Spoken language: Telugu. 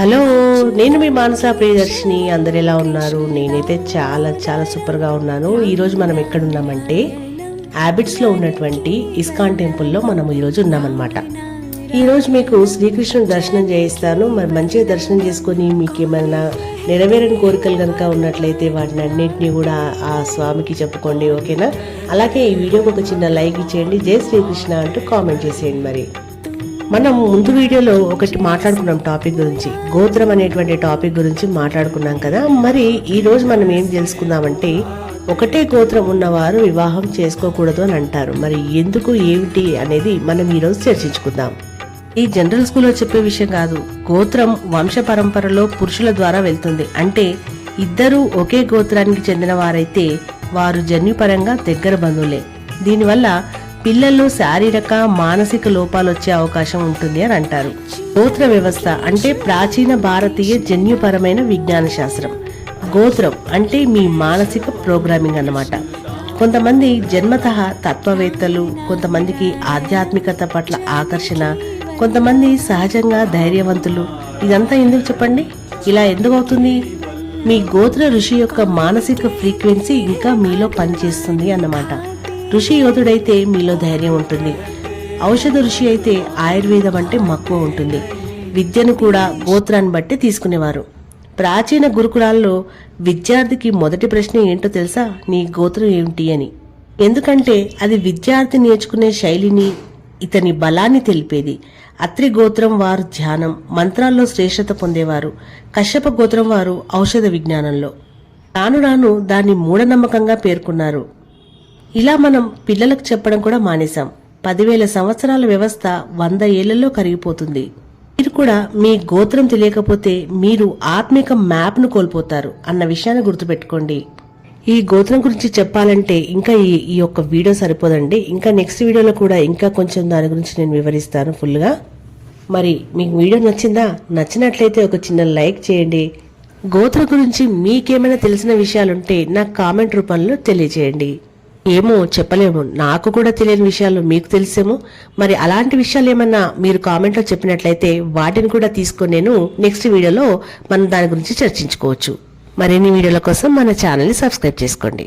హలో నేను మీ మానస ప్రియదర్శిని. అందరు ఎలా ఉన్నారు? నేనైతే చాలా చాలా సూపర్గా ఉన్నాను. ఈరోజు మనం ఎక్కడున్నామంటే హ్యాబిట్స్లో ఉన్నటువంటి ఇస్కాన్ టెంపుల్లో మనం ఈరోజు ఉన్నామన్నమాట. ఈరోజు మీకు శ్రీకృష్ణుడు దర్శనం చేయిస్తాను. మరి మంచిగా దర్శనం చేసుకొని మీకు ఏమైనా నెరవేరని కోరికలు కనుక ఉన్నట్లయితే వాటిని అన్నింటినీ కూడా ఆ స్వామికి చెప్పుకోండి ఓకేనా? అలాగే ఈ వీడియోకి ఒక చిన్న లైక్ ఇచ్చేయండి. జై శ్రీకృష్ణ అంటూ కామెంట్ చేసేయండి మరి. మనం ముందు వీడియోలో ఒకటి మాట్లాడుకున్నాం టాపిక్ గురించి. గోత్రం అనేటువంటి టాపిక్ గురించి మాట్లాడుకున్నాం కదా. మరి ఈ రోజు మనం ఏం తెలుసుకుందామంటే ఒకటే గోత్రం ఉన్నవారు వివాహం చేసుకోకూడదు అని అంటారు. మరి ఎందుకు ఏమిటి అనేది మనం ఈరోజు చర్చించుకుందాం. ఈ జనరల్ స్కూల్లో చెప్పే విషయం కాదు. గోత్రం వంశ పరంపరలో పురుషుల ద్వారా వెళ్తుంది. అంటే ఇద్దరూ ఒకే గోత్రానికి చెందిన వారైతే వారు జన్యుపరంగా దగ్గర బంధువులే. దీనివల్ల పిల్లల్లో శారీరక మానసిక లోపాలు వచ్చే అవకాశం ఉంటుంది అని అంటారు. గోత్ర వ్యవస్థ అంటే ప్రాచీన భారతీయ జన్యుపరమైన విజ్ఞాన శాస్త్రం గోత్రం అంటే మీ మానసిక ప్రోగ్రామింగ్ అన్నమాట. కొంతమంది జన్మత తత్వవేత్తలు కొంతమందికి ఆధ్యాత్మికత పట్ల ఆకర్షణ కొంతమంది సహజంగా ధైర్యవంతులు. ఇదంతా ఎందుకు చెప్పండి? ఇలా ఎందుకు అవుతుంది మీ గోత్ర ఋషి యొక్క మానసిక ఫ్రీక్వెన్సీ ఇంకా మీలో పనిచేస్తుంది అన్నమాట. ఋషి యోధుడైతే మీలో ధైర్యం ఉంటుంది. ఔషధ ఋషి అయితే ఆయుర్వేదం అంటే మక్కువ ఉంటుంది. విద్యను కూడా గోత్రాన్ని బట్టి తీసుకునేవారు. ప్రాచీన గురుకులాల్లో విద్యార్థికి మొదటి ప్రశ్న ఏంటో తెలుసా? నీ గోత్రం ఏమిటి అని. ఎందుకంటే అది విద్యార్థి నేర్చుకునే శైలిని ఇతని బలాన్ని తెలిపేది. అత్రి గోత్రం వారు ధ్యానం మంత్రాల్లో శ్రేష్టత పొందేవారు. కశ్యప గోత్రం వారు ఔషధ విజ్ఞానంలో. రాను రాను దాన్ని మూఢనమ్మకంగా పేర్కొన్నారు. ఇలా మనం పిల్లలకు చెప్పడం కూడా మానేశాం. పదివేల సంవత్సరాల వ్యవస్థ వంద ఏళ్ళలో కరిగిపోతుంది. మీరు కూడా మీ గోత్రం తెలియకపోతే మీరు ఆత్మిక మ్యాప్ను కోల్పోతారు అన్న విషయాన్ని గుర్తుపెట్టుకోండి. ఈ గోత్రం గురించి చెప్పాలంటే ఇంకా ఈ ఈ యొక్క వీడియో సరిపోదండి. ఇంకా నెక్స్ట్ వీడియోలో కూడా ఇంకా కొంచెం దాని గురించి నేను వివరిస్తాను ఫుల్గా. మరి మీకు వీడియో నచ్చిందా? నచ్చినట్లయితే ఒక చిన్న లైక్ చేయండి. గోత్ర గురించి మీకేమైనా తెలిసిన విషయాలుంటే నాకు కామెంట్ రూపంలో తెలియజేయండి. ఏమో చెప్పలేము. నాకు కూడా తెలియని విషయాలు మీకు తెలిసేమో. మరి అలాంటి విషయాలు ఏమన్నా మీరు కామెంట్లో చెప్పినట్లయితే వాటిని కూడా తీసుకొని నేను నెక్స్ట్ వీడియోలో మనం దాని గురించి చర్చించుకోవచ్చు. మరిన్ని వీడియోల కోసం మన ఛానల్ని సబ్స్క్రైబ్ చేసుకోండి.